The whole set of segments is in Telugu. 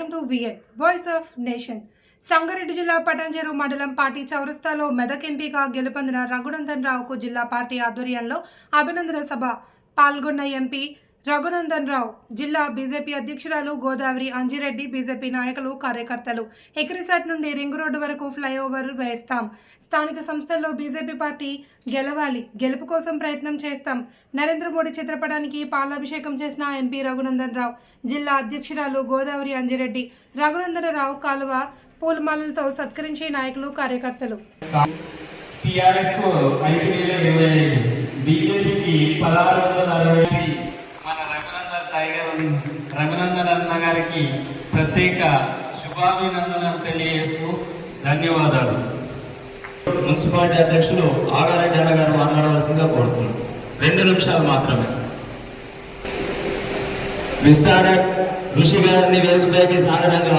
SVN voice of nation Sangareddy జిల్లా పటాంజేరు మండలం పార్టీ చౌరస్తాలో మెదక్ ఎంపీగా గెలుపొందిన రఘునందన్ రావుకు జిల్లా పార్టీ ఆధ్వర్యంలో అభినందన సభ పాల్గొన్న ఎంపీ రఘునందన్ రావు జిల్లా బీజేపీ అధ్యక్షురాలు గోదావరి అంజిరెడ్డి బీజేపీ నాయకులు కార్యకర్తలు. ఎక్రిసాట్ నుండి రింగ్ రోడ్డు వరకు ఫ్లైఓవర్ వేస్తాం. స్థానిక సంస్థల్లో బీజేపీ పార్టీ గెలవాలి గెలుపు కోసం ప్రయత్నం చేస్తాం. నరేంద్ర మోడీ చిత్రపటానికి పాలాభిషేకం చేసిన ఎంపీ రఘునందన్ రావు జిల్లా అధ్యక్షురాలు గోదావరి అంజిరెడ్డి రఘునందన రావు కాలువ పూలమాలలతో సత్కరించే నాయకులు కార్యకర్తలు. బీజేపీకి పదహారు వందల అరవై రఘునందన్ అన్న గారికి ప్రత్యేక శుభాభినందనలు తెలియజేస్తూ ధన్యవాదాలు. మున్సిపాలిటీ అధ్యక్షులు ఆడారెడ్డి అన్న గారు మాట్లాడవలసిందిగా కోరుతున్నాను. రెండు నిమిషాలు మాత్రమే. విస్తార ఋషి గారిని వేదికపైకి సాధనంగా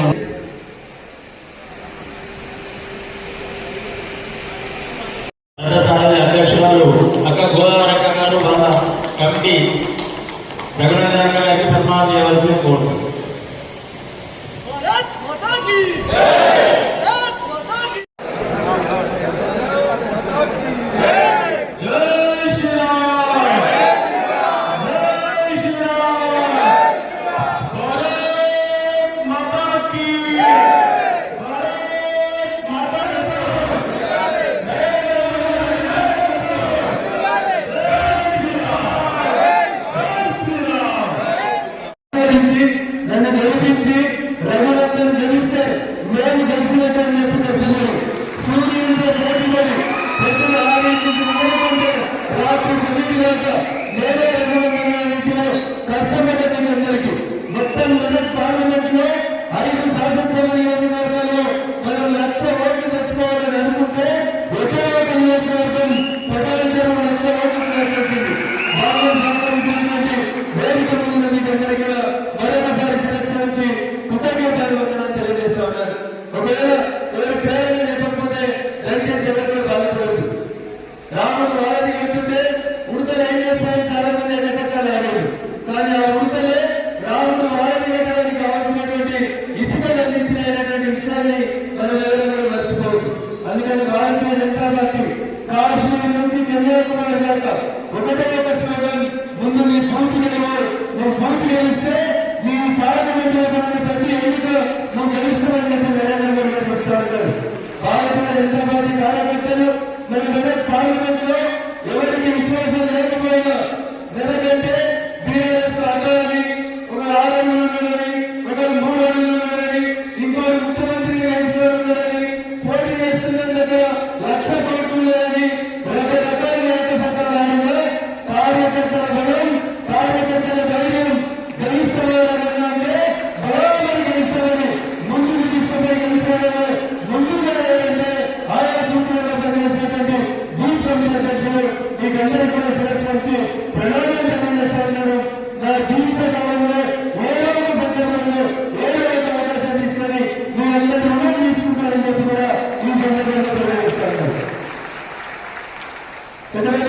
అధ్యక్షురాలు అక్క గోదావరి అక్క గారు వాళ్ళ కమిటీ ప్రకటన సన్మానం చేయవలసింది కోరుతుంది. గెలిపించి రఘునందన్ గెలిస్తే మేము గెలిచినట్టు అని చెప్పి చేస్తున్నాను సూర్యుడితో పోటీలని ప్రజలు ఆలోచించి మొదలుకుంటే రాత్రి రాముడు వారధి వెళ్తుంటే ఉడతలు ఏం చేస్తాయని చాలా మంది ఎగసక్కాలు ఆడారు కానీ ఆ ఉడతలే రాముడు వారధి కట్టడానికి కావాల్సినటువంటి ఇసుకలు అందించినటువంటి విషయాన్ని మనం ఎవరైనా కూడా మర్చిపోవద్దు. అందుకని భారతీయ జనతా పార్టీ కాశ్మీర్ నుంచి కన్యాకుమారి దాకా ఒకటే ఒక స్లోగన్ ముందు నీ పూర్తి గెలువు నువ్వు పూర్తి గెలిస్తే నీ పార్లమెంట్లో ఉన్న ప్రతి ఎన్నిక నువ్వు గెలుస్తావని చెప్పి నరేంద్ర మోడీ గారు చెప్తా ఉంటారు భారతీయ జనతా పార్టీ కార్యకర్తలు మన పార్లమెంట్లో ఎవరికి በተለይ